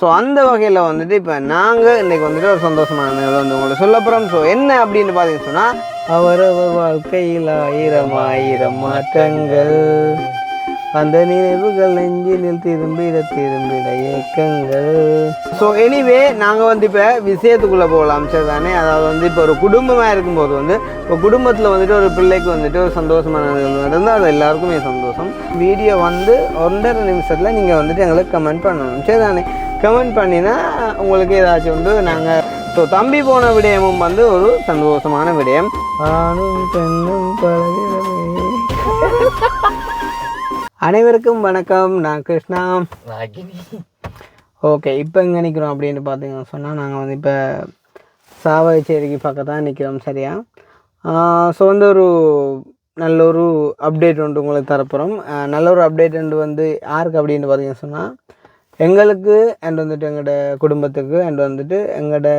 So அந்த வகையில் வந்துட்டு இப்போ நாங்கள் இன்றைக்கி வந்துட்டு ஒரு சந்தோஷமான நிகழ்வு வந்து உங்களுக்கு சொல்ல போகிறோம் ஸோ என்ன அப்படின்னு பார்த்தீங்கன்னு சொன்னால் அவரவர் வாழ்க்கையில் ஆயிரம் ஆயிரம் மாற்றங்கள். அந்த நினைவுகள் நெஞ்சினில் திரும்பிட திரும்பிட இயக்கங்கள் ஸோ எனிவே நாங்கள் வந்து இப்போ விஷயத்துக்குள்ளே போகலாம் சரி தானே அதாவது வந்து இப்போ ஒரு குடும்பமாக இருக்கும்போது வந்து இப்போ குடும்பத்தில் வந்துட்டு ஒரு பிள்ளைக்கு வந்துட்டு ஒரு சந்தோஷமான நடந்தால் அது எல்லாருக்குமே சந்தோஷம். வீடியோ வந்து ஒன்றரை நிமிஷத்தில் நீங்கள் வந்துட்டு எங்களுக்கு கமெண்ட் பண்ணணும் சரி தானே கமெண்ட் பண்ணினா உங்களுக்கு ஏதாச்சும் வந்து நாங்கள் ஸோ தம்பி போன விடயமும் வந்து ஒரு சந்தோஷமான விடயம். ஆணும் பெண்ணும் பழகிறமே அனைவருக்கும் வணக்கம். நான் கிருஷ்ணா. ஓகே இப்போ எங்கே நிற்கிறோம் அப்படின்னு பார்த்தீங்கன்னு சொன்னால் நாங்கள் வந்து இப்போ சாவகச்சேரிக்கு பக்கத்தான் நிற்கிறோம் சரியா? ஸோ வந்து ஒரு நல்ல ஒரு அப்டேட் ஒன்று உங்களுக்கு தரப்போகிறோம் நல்ல ஒரு அப்டேட் ஒன்று வந்து யாருக்கு அப்படின்னு பார்த்தீங்கன்னு சொன்னால் எங்களுக்கு அண்ட் வந்துட்டு எங்களோட குடும்பத்துக்கு அண்ட் வந்துட்டு எங்களோட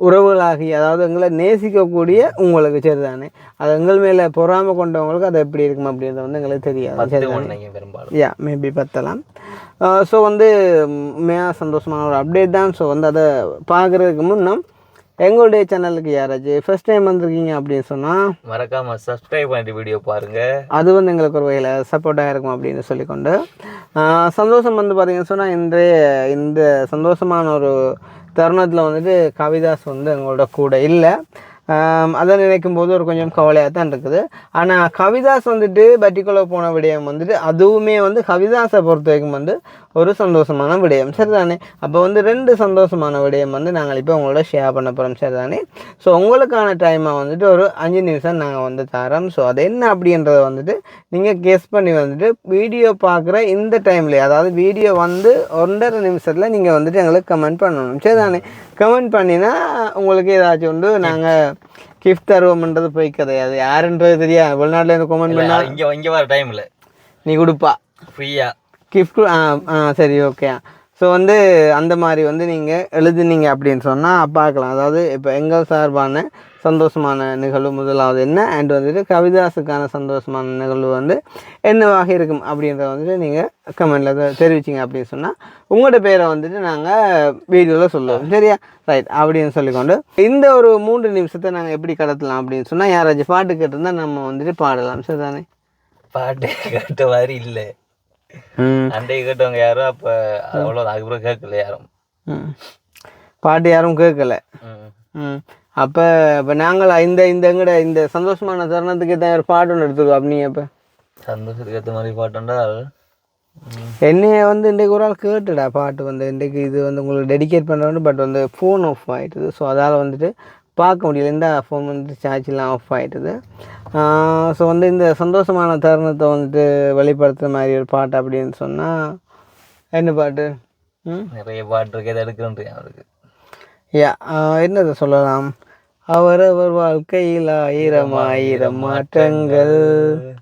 உறவுகளாகி அதாவது எங்களை நேசிக்கக்கூடிய உங்களுக்கு சரிதானே? அது எங்கள் மேலே பொறாமை கொண்டவங்களுக்கு அது எப்படி இருக்கும் அப்படின்றது வந்து எங்களுக்கு தெரியாது. பெரும்பாலும். யா மேபி பத்தலாம். ஸோ வந்து உண்மையாக சந்தோஷமான ஒரு அப்டேட் தான். ஸோ வந்து அதை பார்க்குறதுக்கு முன்னம் எங்களுடைய சேனலுக்கு யாராச்சும் ஃபர்ஸ்ட் டைம் வந்திருக்கீங்க அப்படின்னு சொன்னால் மறக்காம சப்ஸ்கிரைப் பண்ணிட்டு வீடியோ பாருங்க. அது வந்து எங்களுக்கு ஒரு வகையில் சப்போர்ட்டாக இருக்கும் அப்படின்னு சொல்லிக்கொண்டு ஆஹ் சந்தோஷம் வந்து பார்த்தீங்கன்னு சொன்னால் இன்றைய இந்த சந்தோஷமான ஒரு தருணத்தில் வந்துட்டு கவிதாஸ் வந்து எங்களோட கூட இல்லை. அதை நினைக்கும் போது ஒரு கொஞ்சம் கவலையாக தான் இருக்குது. ஆனால் கவிதாஸ் வந்துட்டு பட்டிக்குள்ளே போன விடயம் வந்துட்டு அதுவுமே வந்து கவிதாஸை பொறுத்த வரைக்கும் வந்து ஒரு சந்தோஷமான விடயம். சரிதானே? அப்போ வந்து ரெண்டு சந்தோஷமான விடயம் வந்து நாங்கள் இப்போ உங்களோட ஷேர் பண்ண போகிறோம் சரிதானே? ஸோ உங்களுக்கான டைமை வந்துட்டு ஒரு அஞ்சு நிமிஷம் நாங்கள் வந்து தரோம் ஸோ அது என்ன அப்படின்றத வந்துட்டு நீங்கள் கெஸ் பண்ணி வந்துட்டு வீடியோ பார்க்குற இந்த டைம்லேயே அதாவது வீடியோ வந்து ஒன்றரை நிமிஷத்தில் நீங்கள் வந்துட்டு எங்களுக்கு கமெண்ட் பண்ணணும். சரிதானே? கமெண்ட் பண்ணினா உங்களுக்கு ஏதாச்சும் உண்டு. நாங்கள் கிஃப்ட் தருவோம்ன்றது போய் கிடையாது. யாருன்றது தெரியாது. வெளிநாட்டில் இருந்து கமெண்ட் பண்ணா இங்க இங்க வர டைம்ல நீ கொடுப்பா. ஃப்ரீயா கிஃப்ட் ஆ ஆ சரி ஓகே ஸோ வந்து அந்த மாதிரி வந்து நீங்கள் எழுதுனீங்க அப்படின்னு சொன்னால் பார்க்கலாம். அதாவது இப்போ எங்கள் சார்பான சந்தோஷமான நிகழ்வு முதலாவது என்ன? அண்ட் வந்துட்டு கவிதாஸுக்கான சந்தோஷமான நிகழ்வு வந்து என்னவாக இருக்கும் அப்படின்றத வந்துட்டு நீங்கள் கமெண்டில் தெரிவிச்சிங்க அப்படின்னு சொன்னால் உங்களோட பேரை வந்துட்டு நாங்கள் வீடியோவில் சொல்லுவோம். சரியா? ரைட் அப்படின்னு சொல்லிக்கொண்டு இந்த ஒரு மூன்று நிமிஷத்தை நாங்கள் எப்படி கடத்தலாம் அப்படின்னு சொன்னால் யாராச்சும் பாட்டு கேட்டிருந்தா நம்ம வந்துட்டு பாடலாம். சரிதானே? பாட்டு கேட்ட மாதிரி இல்ல. அண்டைய கேட்டவங்க யாரும் அப்ப அவ்வளோ அதுக்கப்புறம் கேட்கல யாரும். ம். பாட்டு யாரும் கேட்கல. ம். அப்போ இப்போ நாங்கள் இந்த இந்த எங்கட இந்த சந்தோஷமான தருணத்துக்கு தான் ஒரு பாட்டு ஒன்று எடுத்துருவோம் அப்படி அப்போ. சந்தோஷத்துக்கு ஏற்ற மாதிரி பாட்டுண்டால் என்னைய வந்து இன்றைக்கு ஒரு ஆள் கேட்டுடா பாட்டு வந்து. இன்றைக்கு இது வந்து உங்களுக்கு டெடிகேட் பண்ணுறோன்னு பட் வந்து ஃபோன் ஆஃப் ஆகிட்டுது ஸோ அதால் வந்துட்டு பார்க்க முடியல. இந்த ஃபோன் வந்துட்டு சார்ஜெலாம் ஆஃப் ஆகிட்டுது ஸோ வந்து இந்த சந்தோஷமான தருணத்தை வந்துட்டு வெளிப்படுத்துகிற மாதிரி ஒரு பாட்டு அப்படின்னு சொன்னால் என்ன பாட்டு? ம்? நிறைய பாட்டு இருக்கு எதை எடுக்கிறேன் அவருக்கு யா என்னதை சொல்லலாம்? அவரவர் வாழ்க்கையில் ஆயிரம் ஆயிரம் மாற்றங்கள்.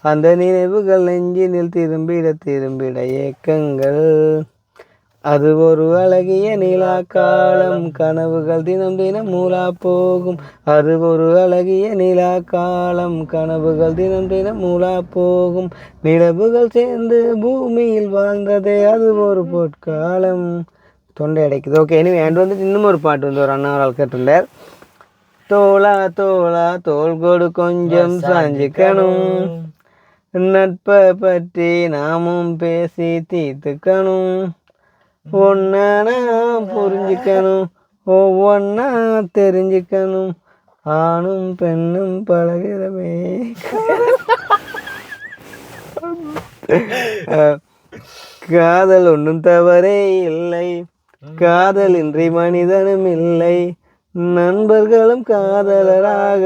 அந்த நினைவுகள் நெஞ்சினில் திரும்பிட திரும்பிட ஏக்கங்கள். அது ஒரு அழகிய நிலா காலம். கனவுகள் தினம் தினம் மூலா போகும். அது ஒரு அழகிய நிலா காலம். கனவுகள் தினம் தினம் மூலா போகும். நிலவுகள் சேர்ந்து பூமியில் வாழ்ந்ததே அது ஒரு பொற்காலம். தொண்டை அடைக்குது. ஓகே இனிமே அண்ட் வந்துட்டு இன்னும் ஒரு பாட்டு வந்து ஒரு அண்ணா ஒரு ஆள் கேட்டிருந்தார். தோளா தோளா தோள் கொடு கொஞ்சம் சாஞ்சிக்கணும். நட்பை பற்றி நாமும் பேசி தீர்த்துக்கணும். ஒன்னா புரிஞ்சுக்கணும். ஒவ்வொன்னா தெரிஞ்சுக்கணும். ஆணும் பெண்ணும் பழகிறமே காதல் ஒன்றும் தவறே இல்லை. காதலின்றி மனிதனும் இல்லை. நண்பர்களும் காதலராக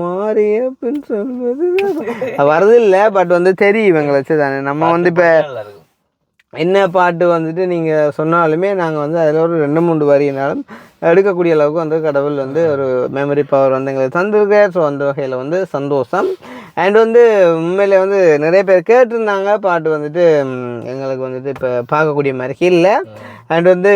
மாறிய பின் சொல்வது வரது இல்லை பட் வந்து தெரியும் இவங்களை வச்சு தானே நம்ம வந்து இப்போ என்ன பாட்டு வந்துட்டு நீங்கள் சொன்னாலுமே நாங்கள் வந்து அதில் ஒரு ரெண்டு மூன்று வரினாலும் எடுக்கக்கூடிய அளவுக்கு வந்து கடவுள் வந்து ஒரு மெமரி பவர் வந்து எங்களுக்கு தந்திருக்கார் ஸோ அந்த வகையில் வந்து சந்தோஷம். அண்ட் வந்து உண்மையிலே வந்து நிறைய பேர் கேட்டிருந்தாங்க. பாட்டு வந்துட்டு எங்களுக்கு வந்துட்டு இப்போ பார்க்கக்கூடிய மாதிரி இல்லை. அண்ட் வந்து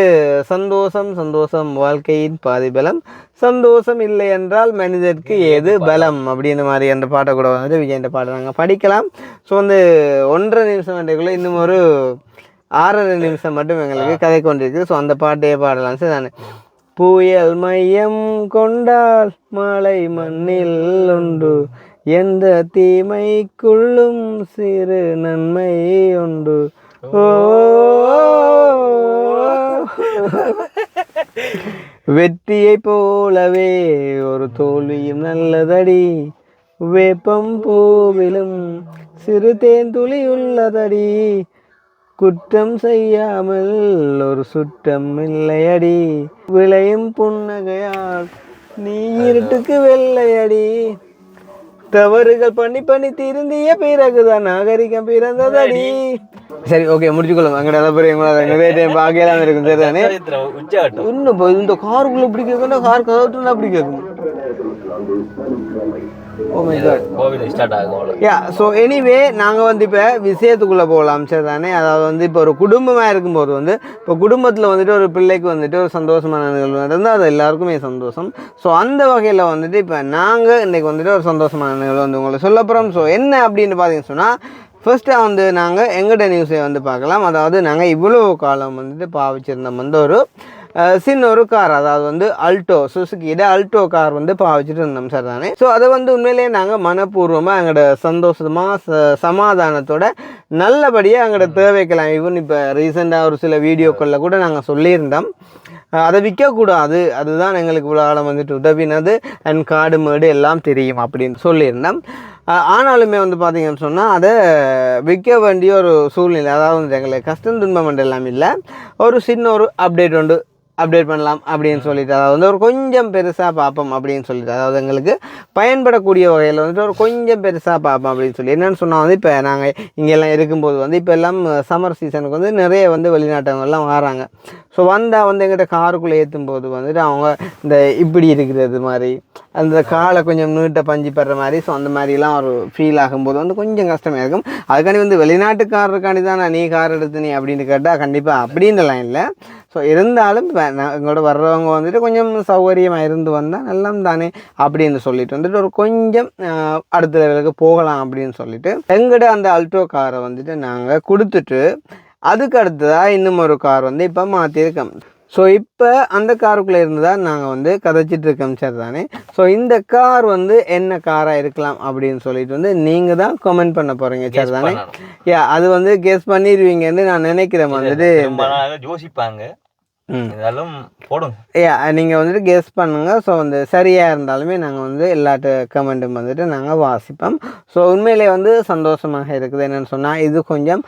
சந்தோஷம் சந்தோஷம் வாழ்க்கையின் பாதி பலம் சந்தோஷம் இல்லை என்றால் மனிதருக்கு ஏது பலம்? அப்படின்ற மாதிரி அந்த பாட்டை கூட வந்துட்டு விஜயன்ற பாட்டை நாங்கள் படிக்கலாம். ஸோ வந்து ஒன்றரை நிமிஷம் வேண்டியக்குள்ளே இன்னும் ஒரு ஆறரை நிமிஷம் மட்டும் எங்களுக்கு கதை கொண்டிருக்கு. ஸோ அந்த பாட்டையே பாடலாம். சரி தானே புயல் மையம் கொண்டால் மலை மண்ணில் உண்டு. எந்த தீமைக்குள்ளும் சிறு நன்மை உண்டு. வெற்றியை போலவே ஒரு தோல்வியும் நல்லதடி. வேப்பம் பூவிலும் சிறு தேன்துளி உள்ளதடி. குற்றம் செய்யாமல் ஒரு சுற்றம் இல்லையடி. விளையும் புன்னகையால் நீ இருட்டுக்கு வெள்ளையடி. தவறுகள் பண்ணி பண்ணி திருந்திய பிறகுதான் நாகரிகம் பிறந்ததடி சரி ஓகே முடிச்சுக்கொள்ளும் அங்கே பேர் எங்களை நிறைய டைம் பார்க்கலாம் இருக்கும் சரி தானே இன்னும் இந்த காருக்குள்ள இப்படி கேட்கணும் கார் கதவுட்டுனா அப்படி கேட்கும் கோவில் ஸ்டார்ட் ஆகும் அவ்வளோ யா ஸோ எனிவே நாங்கள் வந்து இப்போ விஷயத்துக்குள்ளே போகலாம் சரி தானே அதாவது வந்து இப்போ ஒரு குடும்பமாக இருக்கும்போது வந்து இப்போ குடும்பத்தில் வந்துட்டு ஒரு பிள்ளைக்கு வந்துட்டு ஒரு சந்தோஷமான நிகழ்வு நடந்தால் அது எல்லாருக்குமே சந்தோஷம். ஸோ அந்த வகையில் வந்துட்டு இப்போ நாங்கள் இன்றைக்கி வந்துட்டு ஒரு சந்தோஷமான நிகழ்வு வந்து உங்களுக்கு சொல்ல போகிறோம் ஸோ என்ன அப்படின்னு பார்த்தீங்கன்னு சொன்னால் ஃபர்ஸ்ட்டாக வந்து நாங்கள் எங்கள்கிட்ட நியூஸை வந்து பார்க்கலாம். அதாவது நாங்கள் இவ்வளோ காலம் வந்துட்டு பாவிச்சிருந்தோம் வந்து ஒரு சின்ன ஒரு கார் அதாவது வந்து அல்டோ சுசுக்கியோட அல்டோ கார் வந்து பாவிச்சிட்டு இருந்தோம் சார் தானே ஸோ அதை வந்து உண்மையிலேயே நாங்கள் மனப்பூர்வமாக எங்களோட சந்தோஷமாக ச சமாதானத்தோட நல்லபடியாக எங்களோட தேவைக்கலாம் ஈவன் இப்போ ரீசெண்டாக ஒரு சில வீடியோக்களில் கூட நாங்கள் சொல்லியிருந்தோம் அதை விற்கக்கூடாது அதுதான் எங்களுக்கு இவ்வளோ காலம் வந்துட்டு உதவினது அண்ட் காடு மேடு எல்லாம் தெரியும் அப்படின்னு சொல்லியிருந்தோம் ஆனாலுமே வந்து பார்த்தீங்கன்னு சொன்னால் அதை விற்க வேண்டிய ஒரு சூழ்நிலை அதாவது வந்து எங்களுக்கு கஷ்டம் துன்பம் எல்லாம் இல்லை ஒரு சின்ன ஒரு அப்டேட் உண்டு அப்டேட் பண்ணலாம் அப்படின்னு சொல்லிட்டு அதாவது வந்து ஒரு கொஞ்சம் பெருசாக பார்ப்போம் அப்படின்னு சொல்லிட்டு அதாவது எங்களுக்கு பயன்படக்கூடிய வகையில் வந்துட்டு ஒரு கொஞ்சம் பெருசாக பார்ப்போம் அப்படின்னு சொல்லி. என்னென்னு சொன்னால் வந்து இப்போ நாங்கள் இங்கெல்லாம் இருக்கும்போது வந்து இப்போ எல்லாம் சம்மர் சீசனுக்கு வந்து நிறைய வந்து வெளிநாட்டவங்கெல்லாம் வராங்க. ஸோ வந்தால் வந்து எங்கிட்ட காருக்குள்ளே ஏற்றும் போது வந்துட்டு அவங்க இந்த இப்படி இருக்கிறது மாதிரி அந்த காலை கொஞ்சம் நீட்டை பஞ்சு பெற மாதிரி ஸோ அந்த மாதிரிலாம் ஒரு ஃபீல் ஆகும்போது வந்து கொஞ்சம் கஷ்டமாக இருக்கும். அதுக்காண்டி வந்து வெளிநாட்டுக்காரருக்காண்டி தான் நான் நீ கார் எடுத்து நீ அப்படின்னு கேட்டால் கண்டிப்பாக அப்படின்னுலாம் இல்லை ஸோ இருந்தாலும் எங்களோட வர்றவங்க வந்துட்டு கொஞ்சம் சௌகரியமாக இருந்து வந்தால் எல்லாம் தானே அப்படின்னு சொல்லிட்டு வந்துட்டு ஒரு கொஞ்சம் அடுத்த லெவலுக்கு போகலாம் அப்படின்னு சொல்லிட்டு எங்கட அந்த அல்டோ காரை வந்துட்டு நாங்கள் கொடுத்துட்டு அதுக்கு அடுத்ததாக இன்னும் ஒரு கார் வந்து இப்போ மாற்றிருக்கோம் ஸோ இப்போ அந்த காருக்குள்ளே இருந்து தான் நாங்கள் வந்து கதைச்சிட்டு இருக்கோம் சரி தானே ஸோ இந்த கார் வந்து என்ன காராக இருக்கலாம் அப்படின்னு சொல்லிட்டு வந்து நீங்கள் தான் கமெண்ட் பண்ண போகிறீங்க சரி தானே யா அது வந்து கெஸ் பண்ணிடுவீங்கன்னு நான் நினைக்கிறேன் வந்துட்டு. யோசிப்பாங்க. இருந்தாலும் போடுங்க. நீங்கள் வந்துட்டு கெஸ் பண்ணுங்கள் ஸோ வந்து சரியாக இருந்தாலுமே நாங்கள் வந்து எல்லாட்டு கமெண்ட்டும் வந்துட்டு நாங்கள் வாசிப்போம். ஸோ உண்மையிலே வந்து சந்தோஷமாக இருக்குது என்னென்னு சொன்னால் இது கொஞ்சம்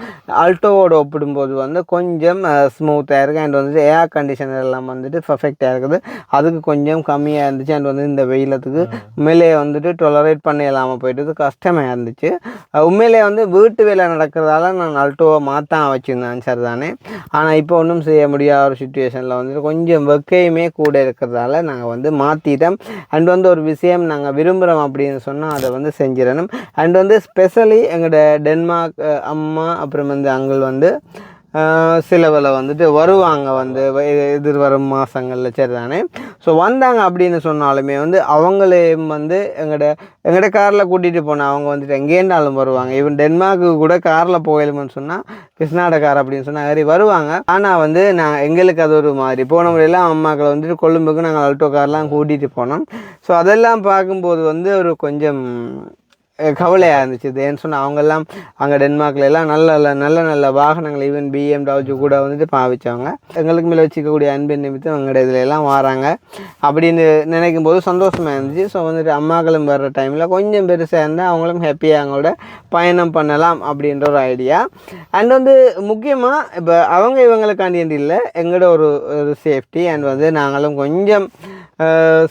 அல்டோவோட ஒப்பிடும்போது வந்து கொஞ்சம் ஸ்மூத்தாக இருக்குது அண்ட் வந்துட்டு ஏர் கண்டிஷனர் எல்லாம் வந்துட்டு பர்ஃபெக்டாக இருக்குது. அதுக்கு கொஞ்சம் கம்மியாக இருந்துச்சு. அண்ட் வந்து இந்த வெயிலத்துக்கு உண்மையிலேயே வந்துட்டு டொலரேட் பண்ண இல்லாமல் போயிட்டு கஷ்டமாக இருந்துச்சு. அஹ் உண்மையிலேயே வந்து வீட்டு வேலை நடக்கிறதால நான் அல்டோவை மாற்றான் வச்சுருந்தேன். சார் தானே ஆனால் இப்போ ஒன்றும் செய்ய முடியாத ஒரு சுச்சுவேஷனில் வந்துட்டு கொஞ்சம் வெக்கையுமே கூட இருக்கிறதால நாங்கள் வந்து மாற்றிட்டோம் அண்ட் வந்து ஒரு விஷயம் நாங்கள் விரும்புகிறோம் அப்படின்னு சொன்னால் அதை வந்து செஞ்சிடணும். அண்ட் வந்து ஸ்பெஷலி எங்களோட டென்மார்க் அம்மா அப்புறம் வந்து அங்கிள் வந்து சிலவில் வந்துட்டு வருவாங்க வந்து எதிர்வரும் மாதங்களில் சரி தானே ஸோ வந்தாங்க அப்படின்னு சொன்னாலுமே வந்து அவங்களையும் வந்து எங்கள்கிட்ட எங்கள்கிட்ட காரில் கூட்டிகிட்டு போனால் அவங்க வந்துட்டு எங்கேண்டாலும் வருவாங்க. ஈவன் டென்மார்க்கு கூட காரில் போகலும்னு சொன்னால் கிருஷ்ணாடக்கார் அப்படின்னு சொன்னால் மாதிரி வருவாங்க. ஆனால் வந்து நான் எங்களுக்கு அது ஒரு மாதிரி. போன முறையெல்லாம் அம்மாக்களை வந்துட்டு கொழும்புக்கு நாங்கள் ஆல்டோ கார்லாம் கூட்டிகிட்டு போனோம். ஸோ அதெல்லாம் பார்க்கும்போது வந்து ஒரு கொஞ்சம் கவலையாக இருந்துச்சு. இது ஏன்னு சொன்னால் அவங்கெல்லாம் அங்கே டென்மார்க்கில் எல்லாம் நல்ல நல்ல நல்ல நல்ல வாகனங்கள் ஈவன் பிஎம்டபிள்யூ கூட வந்துட்டு பாவிச்சவங்க. எங்களுக்கு மேலே வச்சுக்கக்கூடிய அன்பின் நிமித்தம் அவங்களோட இதில் எல்லாம் வராங்க. அப்படின்னு நினைக்கும் போது சந்தோஷமாக இருந்துச்சு. ஸோ வந்துட்டு அம்மாக்களும் வர்ற டைமில் கொஞ்சம் பெருசாக இருந்தால் அவங்களும் ஹாப்பியாக அவங்களோட பயணம் பண்ணலாம் அப்படின்ற ஒரு ஐடியா அண்ட் வந்து முக்கியமாக இப்போ அவங்க இவங்களுக்காண்டி இல்லை எங்களோட ஒரு ஒரு சேஃப்டி அண்ட் வந்து நாங்களும் கொஞ்சம்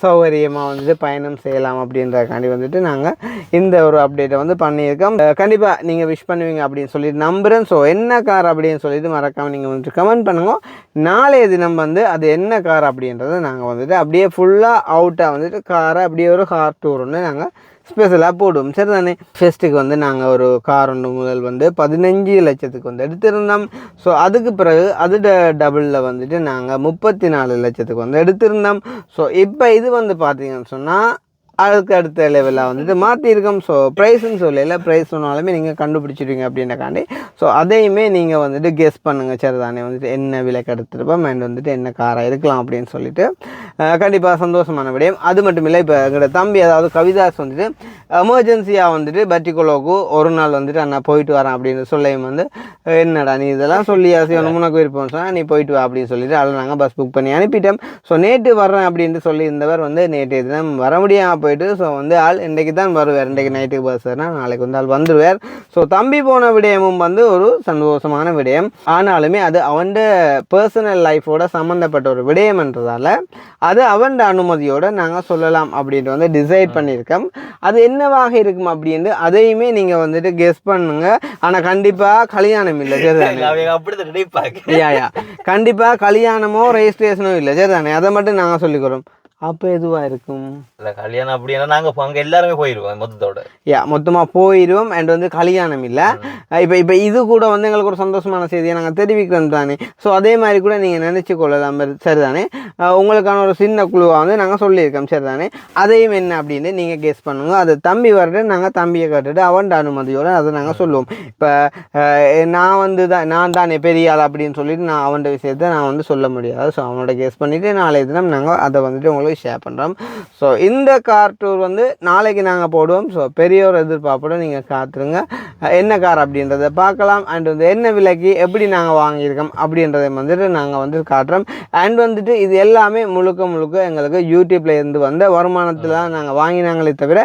சௌகரியமாக வந்துட்டு பயணம் செய்யலாம் அப்படின்றதுக்காண்டி வந்துட்டு நாங்கள் இந்த ஒரு அப்டேட்டை வந்து பண்ணியிருக்கோம். கண்டிப்பாக நீங்கள் விஷ் பண்ணுவீங்க அப்படின்னு சொல்லிட்டு நம்புகிறேன் ஸோ என்ன கார் அப்படின்னு சொல்லிட்டு மறக்காமல் நீங்கள் வந்துட்டு கமெண்ட் பண்ணுங்க. நாளைய தினம் வந்து அது என்ன கார் அப்படின்றத நாங்கள் வந்துட்டு அப்படியே ஃபுல்லாக அவுட்டாக வந்துட்டு காரை அப்படியே ஒரு கார் டூர் ஒன்று நாங்கள் ஸ்பெஷலாக போடுவோம். சரி தானே ஃபெஸ்ட்டுக்கு வந்து நாங்கள் ஒரு கார் ஒன்று முதல் வந்து பதினஞ்சு லட்சத்துக்கு வந்து எடுத்திருந்தோம். ஸோ அதுக்கு பிறகு அது டபுளில் வந்துட்டு நாங்கள் முப்பத்தி நாலு லட்சத்துக்கு வந்து எடுத்திருந்தோம். ஸோ இப்போ இது வந்து பார்த்தீங்கன்னு சொன்னால் அதுக்கு அடுத்த லெவலில் வந்துட்டு மாற்றிருக்கோம் ஸோ ப்ரைஸ்ன்னு சொல்லல ப்ரைஸ் சொன்னாலுமே நீங்கள் கண்டுபிடிச்சிருவீங்க அப்படின்றக்காண்டி. ஸோ அதையுமே நீங்கள் வந்துட்டு கெஸ் பண்ணுங்கள் சரிதானே வந்துட்டு என்ன விலைக்கு கெடுத்துருப்போம் அண்ட் வந்துட்டு என்ன காராக இருக்கலாம் அப்படின்னு சொல்லிட்டு. கண்டிப்பாக சந்தோஷமான விடயம். அது மட்டும் இல்லை இப்போ எங்களோட தம்பி அதாவது கவிதாஸ் வந்துட்டு எமர்ஜென்சியாக வந்துட்டு பட்டிக்குலோக்கு ஒரு நாள் வந்துட்டு அண்ணா போயிட்டு வரேன் அப்படின்னு சொல்லியும் வந்து என்னடா நீ இதெல்லாம் சொல்லி ஆசையான உனக்கு விருப்பம் சொன்னால் நீ போயிட்டு வா அப்படின்னு சொல்லிட்டு அதில் நாங்கள் பஸ் புக் பண்ணி அனுப்பிட்டோம். ஸோ நேற்று வர்றேன் அப்படின்ட்டு சொல்லியிருந்தவர் வந்து நேற்று தினம் வர முடியாமல் போயிட்டு ஸோ வந்து ஆள் இன்றைக்கு தான் வருவார். இன்றைக்கு நைட்டுக்கு பஸ் நாளைக்கு வந்து ஆள் வந்துடுவார் ஸோ தம்பி போன விடயமும் வந்து ஒரு சந்தோஷமான விடயம். ஆனாலுமே அது அவன் பர்சனல் லைஃபோட சம்மந்தப்பட்ட ஒரு விடயம்ன்றதால அது அவன் அனுமதியோட நாங்கள் சொல்லலாம் அப்படின்ட்டு வந்து டிசைட் பண்ணியிருக்கோம். அது என்னவாக இருக்கும் அப்படின்ட்டு அதையுமே நீங்கள் வந்துட்டு கெஸ் பண்ணுங்க. ஆனால் கண்டிப்பாக கல்யாணம் இல்லை சரிதானே? யா யா கண்டிப்பாக கல்யாணமோ ரெஜிஸ்ட்ரேஷனோ இல்லை சரிதானே? அதை மட்டும் நாங்கள் சொல்லிக்கிறோம் அப்போ எதுவாக இருக்கும்? இல்ல கல்யாணம் அப்படின்னா நாங்க போ- அங்க எல்லாருமே போயிருவோம் மொத்தத்தோட. யா மொத்தமாக போயிடுவோம் அண்ட் வந்து கல்யாணம் இல்லை. இப்போ இப்போ இது கூட வந்து எங்களுக்கு ஒரு சந்தோஷமான செய்தியை நாங்கள் தெரிவிக்கிறோம் தானே. ஸோ அதே மாதிரி கூட நீங்கள் நினச்சி கொள்ளலாம் சரிதானே? உங்களுக்கான ஒரு சின்ன குழுவாக வந்து நாங்கள் சொல்லியிருக்கோம் சரிதானே? அதையும் என்ன அப்படின்னு நீங்கள் கெஸ் பண்ணுங்க. அது தம்பி வரட்டு நாங்கள் தம்பியை கேட்டுட்டு அவன் அனுமதியோடு அதை நாங்கள் சொல்லுவோம். இப்போ நான் வந்து தான் நான் தானே பெரிய ஆள் அப்படின்னு சொல்லிட்டு நான் அவன்கிட்ட விஷயத்தை நான் வந்து சொல்ல முடியாது. ஸோ அவனோட கெஸ் பண்ணிவிட்டு நாளைய தினம் நாங்கள் அதை வந்துட்டு உங்களுக்கு ஷேர் பண்ணுறோம் ஸோ இந்த கார் டூர் வந்து நாளைக்கு நாங்கள் போடுவோம். ஸோ பெரிய ஒரு எதிர்பார்ப்போட நீங்கள் காத்துருங்க. என்ன கார் அப்படின்றத பார்க்கலாம். அண்ட் வந்து என்ன விலைக்கு எப்படி நாங்கள் வாங்கியிருக்கோம் அப்படின்றத வந்துட்டு நாங்கள் வந்து காட்டுறோம். அண்ட் வந்துட்டு இது எல்லாமே முழுக்க முழுக்க எங்களுக்கு யூடியூப்ல இருந்து வந்த வருமானத்தில் தான் நாங்கள் வாங்கினாங்களே தவிர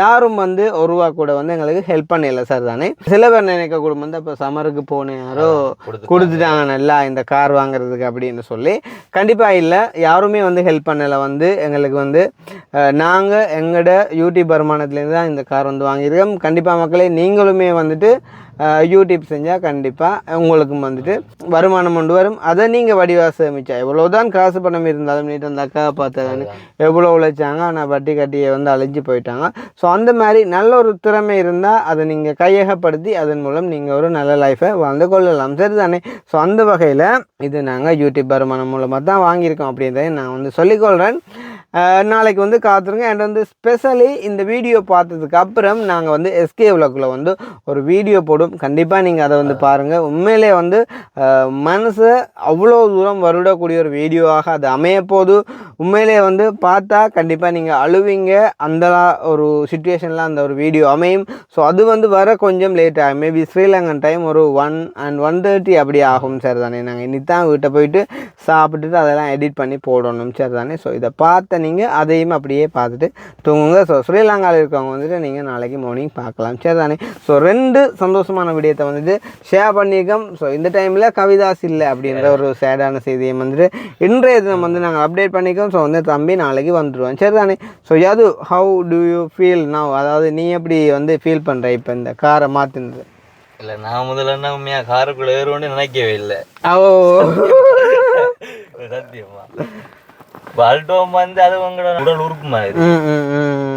யாரும் வந்து ஒரு ரூபா கூட வந்து எங்களுக்கு ஹெல்ப் பண்ணல சார் தானே? சில பேர் நினைக்க கூட வந்து இப்போ சமருக்கு போன யாரோ கொடுத்து கொடுத்துட்டாங்க. நல்லா இந்த கார் வாங்குறதுக்கு அப்படின்னு சொல்லி. கண்டிப்பாக இல்லை. யாருமே வந்து ஹெல்ப் பண்ணலை வந்து வந்து எங்களுக்கு வந்து நாங்கள் எங்களோட யூடியூப் வருமானத்துலேருந்து தான் இந்த கார் வந்து வாங்கியிருக்கோம். கண்டிப்பாக மக்களே நீங்களுமே வந்துட்டு யூடியூப் செஞ்சால் கண்டிப்பாக உங்களுக்கும் வந்துட்டு வருமானம் கொண்டு வரும். அதை நீங்கள் வடிவாக சேமிச்சா எவ்வளோதான் காசு பணம் இருந்தாலும் நீட்டு அந்த அக்காவை பார்த்ததானே எவ்வளோ உழைச்சாங்க ஆனால் வட்டி கட்டியை வந்து அழிஞ்சு போயிட்டாங்க. ஸோ அந்த மாதிரி நல்ல ஒரு திறமை இருந்தால் அதை நீங்கள் கையகப்படுத்தி அதன் மூலம் நீங்கள் ஒரு நல்ல லைஃப்பை வாழ்ந்து கொள்ளலாம். சரிதானே? ஸோ அந்த வகையில் இது நாங்கள் யூடியூப் வருமானம் மூலமாக தான் வாங்கியிருக்கோம் அப்படின்றத நான் வந்து சொல்லிக்கொள்கிறேன் நாளைக்கு வந்து காத்துருங்க. அண்ட் வந்து ஸ்பெஷலி இந்த வீடியோ பார்த்ததுக்கு அப்புறம் நாங்கள் வந்து எஸ்கே விளக்கில் வந்து ஒரு வீடியோ போடும். கண்டிப்பாக நீங்கள் அதை வந்து பாருங்கள் உண்மையிலே வந்து மனசை அவ்வளோ தூரம் வருடக்கூடிய ஒரு வீடியோவாக அது அமையப்போது. உண்மையிலே வந்து பார்த்தா கண்டிப்பாக நீங்கள் அழுவீங்க. அந்த ஒரு சுச்சுவேஷனில் அந்த ஒரு வீடியோ அமையும். ஸோ அது வந்து வர கொஞ்சம் லேட் ஆகும் மேபி ஸ்ரீலங்கன் டைம் ஒரு ஒன் அண்ட் ஒன் தேர்ட்டி அப்படி ஆகும் சார் தானே. நாங்கள் இன்னி தான் வீட்டை போயிட்டு சாப்பிட்டுட்டு அதெல்லாம் எடிட் பண்ணி போடணும் சரி தானே. ஸோ இதை பார்த்த நீங்கள் அதையும் அப்படியே பார்த்துட்டு தூங்குங்க. ஸோ ஸ்ரீலங்காவில் இருக்கவங்க வந்துட்டு நீங்கள் நாளைக்கு மார்னிங் பார்க்கலாம். சரி தானே ஸோ ரெண்டு சந்தோஷமான விடயத்தை வந்துட்டு ஷேர் பண்ணியிருக்கோம் ஸோ இந்த டைமில் கவிதாஸ் இல்லை அப்படின்ற ஒரு சேடான செய்தியை வந்துட்டு இன்றைய தினம் வந்து நாங்கள் அப்டேட் பண்ணிக்கோம் ஸோ வந்து தம்பி நாளைக்கு வந்துடுவோம் சரி தானே ஸோ யாது how do you feel now? அதாவது நீ எப்படி வந்து ஃபீல் பண்ணுற இப்போ இந்த காரை மாற்றினது இல்ல நான் முதல்ல என்ன உண்மையா காருக்குள்ள ஏறுவோன்னு நினைக்கவே இல்லை. ஓ. சத்தியமா. பல்டோம் வந்து அது உங்களோட உடல் உறுப்பு மாதிரி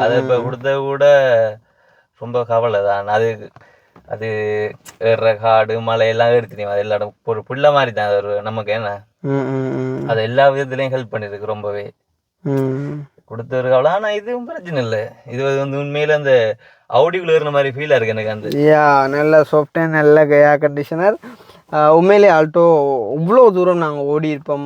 அதை இப்ப கொடுத்த கூட ரொம்ப கவலை தான். அது அது ஏறுற காடு மலை எல்லாம் எடுத்துனீங்க அது எல்லா இடம் ஒரு புள்ள மாதிரி தான். அது ஒரு நமக்கு என்ன? அது எல்லா விதத்துலயும் ஹெல்ப் பண்ணிருக்கு ரொம்பவே. ம். கொடுத்தது கவலை. ஆனா இதுவும் பிரச்சனை இல்லை. இது வந்து உண்மையில அந்த அவுடிக்குள்ள ஏறின மாதிரி ஃபீலா இருக்கு எனக்கு அந்த யா நல்ல சாஃப்ட்வேர் நல்ல கண்டிஷனர் உண்மையிலே ஆல்ட்டோ இவ்வளோ தூரம் நாங்கள் ஓடி இருப்போம்.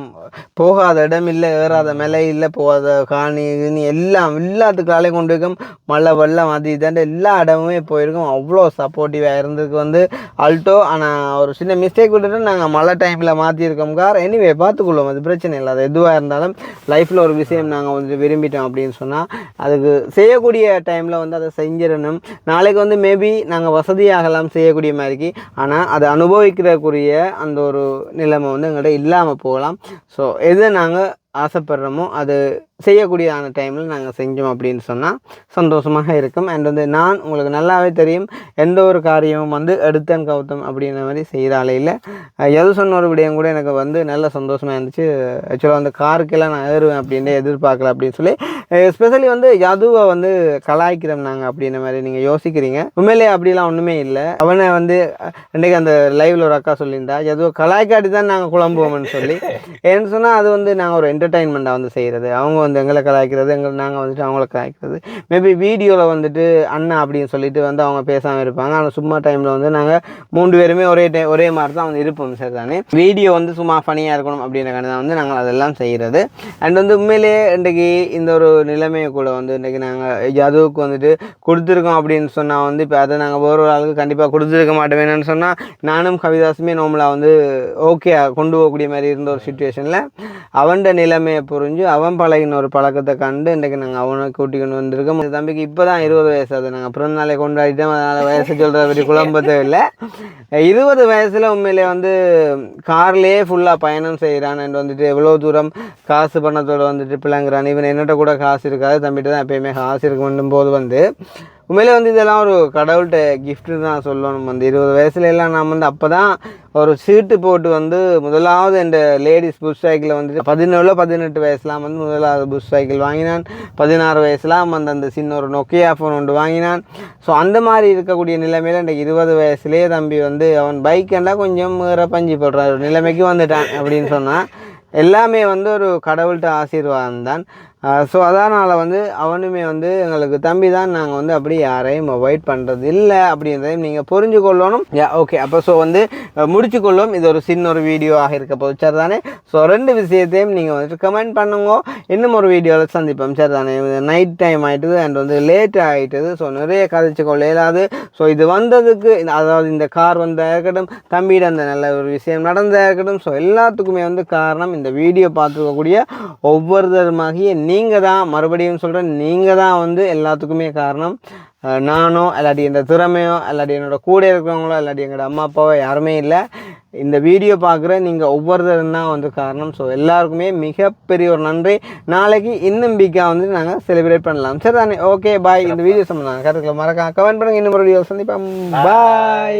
போகாத இடம் இல்லை ஏறாத மலை இல்லை போகாத காணி இதுன்னு எல்லாம் எல்லாத்துக்காலே கொண்டு இருக்கோம் மழை வெள்ளம் அது இதாண்டு எல்லா இடமுமே போயிருக்கோம். அவ்வளோ சப்போர்ட்டிவாக இருந்ததுக்கு வந்து ஆல்ட்டோ ஆனால் ஒரு சின்ன மிஸ்டேக் விட்டுட்டு நாங்கள் மழை டைமில் மாற்றிருக்கோம் கார் எனிவே பார்த்துக்கொள்வோம் அது பிரச்சனை இல்லை. அது எதுவாக இருந்தாலும் லைஃப்பில் ஒரு விஷயம் நாங்கள் வந்து விரும்பிட்டோம் அப்படின்னு சொன்னால் அதுக்கு செய்யக்கூடிய டைமில் வந்து அதை செஞ்சிடணும். நாளைக்கு வந்து மேபி நாங்கள் வசதியாகலாம் செய்யக்கூடிய மாதிரிக்கு ஆனால் அதை அனுபவிக்கிற அனுபவிக்கிறக்கூடிய அந்த ஒரு நிலைமை வந்து எங்கள்கிட்ட இல்லாமல் போகலாம். ஸோ எது நாங்கள் ஆசைப்படுறோமோ அது செய்யக்கூடியதான டைமில் நாங்கள் செஞ்சோம் அப்படின்னு சொன்னால் சந்தோஷமாக இருக்கும். அண்ட் வந்து நான் உங்களுக்கு நல்லாவே தெரியும். எந்த ஒரு காரியமும் வந்து எடுத்தன் கவுத்தம் அப்படின்ற மாதிரி செய்கிறாலே இல்லை. எது சொன்ன ஒரு விடயம் கூட எனக்கு வந்து நல்ல சந்தோஷமாக இருந்துச்சு. ஆக்சுவலாக அந்த காருக்கெல்லாம் நான் ஏறுவேன் அப்படின்னு எதிர்பார்க்கல அப்படின்னு சொல்லி எஸ்பெஷலி வந்து யதுவை வந்து கலாய்க்கிறோம் நாங்கள் அப்படின்ற மாதிரி நீங்கள் யோசிக்கிறீங்க. உண்மையிலேயே அப்படிலாம் ஒன்றுமே இல்லை. அவனை வந்து இன்றைக்கி அந்த லைவில் ஒரு அக்கா சொல்லியிருந்தா யதுவை கலாய்க்காட்டி தான் நாங்கள் குழம்புவோம்னு சொல்லி. ஏன்னு சொன்னால் அது வந்து நாங்கள் ஒரு என்டர்டைன்மெண்ட்டாக வந்து செய்கிறது அவங்க வந்து எங்களை கலாய்க்கிறது எங்கள் நாங்கள் வந்துட்டு அவங்கள கலாய்க்கிறது. மேபி வீடியோவில் வந்துட்டு அண்ணா அப்படின்னு சொல்லிட்டு வந்து அவங்க பேசாமல் இருப்பாங்க. ஆனால் சும்மா டைமில் வந்து நாங்கள் மூன்று பேருமே ஒரே டைம் ஒரே மாதிரி தான் வந்து இருப்போம் சார் தானே. வீடியோ வந்து சும்மா ஃபனியாக இருக்கணும் அப்படின்ற தான் வந்து நாங்கள் அதெல்லாம் செய்கிறது அண்ட் வந்து உண்மையிலேயே இன்றைக்கி இந்த ஒரு நிலைமையை கூட வந்து இன்றைக்கி நாங்கள் ஜதுவுக்கு வந்துட்டு கொடுத்துருக்கோம் அப்படின்னு சொன்னால் வந்து இப்போ அதை நாங்கள் ஒரு ஆளுக்கு கண்டிப்பாக கொடுத்துருக்க மாட்டோம் என்னன்னு சொன்னால் நானும் கவிதாசுமே நோமலாக வந்து ஓகே கொண்டு போகக்கூடிய மாதிரி இருந்த ஒரு சுச்சுவேஷனில் அவன்ட நிலைமையை புரிஞ்சு அவன் பழகின ஒரு பழக்கத்தை கண்டு இன்றைக்கு நாங்கள் அவனை கூட்டிக்கொண்டு வந்திருக்கோம். இந்த தம்பிக்கு இப்போ தான் இருபது வயசு அது நாங்கள் பிறந்த நாளை கொண்டாடிட்டோம் அதனால் வயசு சொல்கிற பற்றி குழம்பத்தே இல்லை இருபது வயசில் உண்மையிலே வந்து கார்லேயே ஃபுல்லாக பயணம் செய்கிறான் அண்ட் வந்துட்டு எவ்வளோ தூரம் காசு பணத்தோடு வந்துட்டு பிள்ளைங்கிறான் இவன் என்னட்ட கூட காசு இருக்காது. தம்பிகிட்ட தான் எப்பயுமே காசு இருக்கும் போது வந்து உண்மையிலே வந்து இதெல்லாம் ஒரு கடவுள்கிட்ட கிஃப்ட்டு தான் சொல்லணும். வந்து இருபது வயசுலலாம் நான் வந்து அப்போ தான் ஒரு சீட்டு போட்டு வந்து முதலாவது இந்த லேடிஸ் புஷ் சைக்கிளை வந்து பதினேழு பதினெட்டு வயசுலாம் வந்து முதலாவது புஷ் சைக்கிள் வாங்கினான். பதினாறு வயசுலாம் வந்து அந்த சின்ன ஒரு நொக்கியா ஃபோன் ஒன்று வாங்கினான். ஸோ அந்த மாதிரி இருக்கக்கூடிய நிலைமையில் இந்த இருபது வயசுலேயே தம்பி வந்து அவன் பைக்கண்டா கொஞ்சம் வேற பஞ்சு போடுற நிலைமைக்கு வந்துட்டான் அப்படின்னு சொன்னான் எல்லாமே வந்து ஒரு கடவுள்கிட்ட ஆசீர்வாதம் தான். ஸோ அதனால் வந்து அவனுமே வந்து எங்களுக்கு தம்பி தான். நாங்கள் வந்து அப்படி யாரையும் அவாய்ட் பண்ணுறது இல்லை அப்படின்றதையும் நீங்கள் புரிஞ்சு கொள்ளணும். யா ஓகே அப்போ ஸோ வந்து முடிச்சு கொள்ளும். இது ஒரு சின்ன ஒரு வீடியோவாக இருக்க போது சரி தானே ஸோ ரெண்டு விஷயத்தையும் நீங்கள் வந்துட்டு கமெண்ட் பண்ணுங்க. இன்னும் ஒரு வீடியோவில் சந்திப்போம் சரி தானே நைட் டைம் ஆகிட்டுது அண்ட் வந்து லேட் ஆகிட்டுது ஸோ நிறைய கதைச்சு கொள்ள இயலாது. ஸோ இது வந்ததுக்கு அதாவது இந்த கார் வந்தா இருக்கட்டும் தம்பியிட அந்த நல்ல ஒரு விஷயம் நடந்தா இருக்கட்டும் ஸோ எல்லாத்துக்குமே வந்து காரணம் இந்த வீடியோ பார்த்துருக்கக்கூடிய ஒவ்வொருத்தருமாகிய நீங்கள் தான் மறுபடியும் சொல்கிறேன் நீங்கள் தான் வந்து எல்லாத்துக்குமே காரணம். நானோ இல்லாட்டி இந்த திறமையோ இல்லாட்டி என்னோட கூட இருக்கிறவங்களோ இல்லாட்டி எங்களோட அம்மா அப்பாவோ யாருமே இல்லை. இந்த வீடியோ பார்க்குற நீங்கள் ஒவ்வொருத்தரும் தான் வந்து காரணம். ஸோ எல்லாருக்குமே மிகப்பெரிய ஒரு நன்றி. நாளைக்கு இன்னும் பிக்காக வந்து நாங்கள் செலிப்ரேட் பண்ணலாம். சரி தானே ஓகே பாய் இந்த வீடியோ சம்மந்தம் கருத்துக்களை மறக்காம கமெண்ட் பண்ணுங்கள் இன்னும் ஒரு வீடியோ சந்திப்போம். பாய்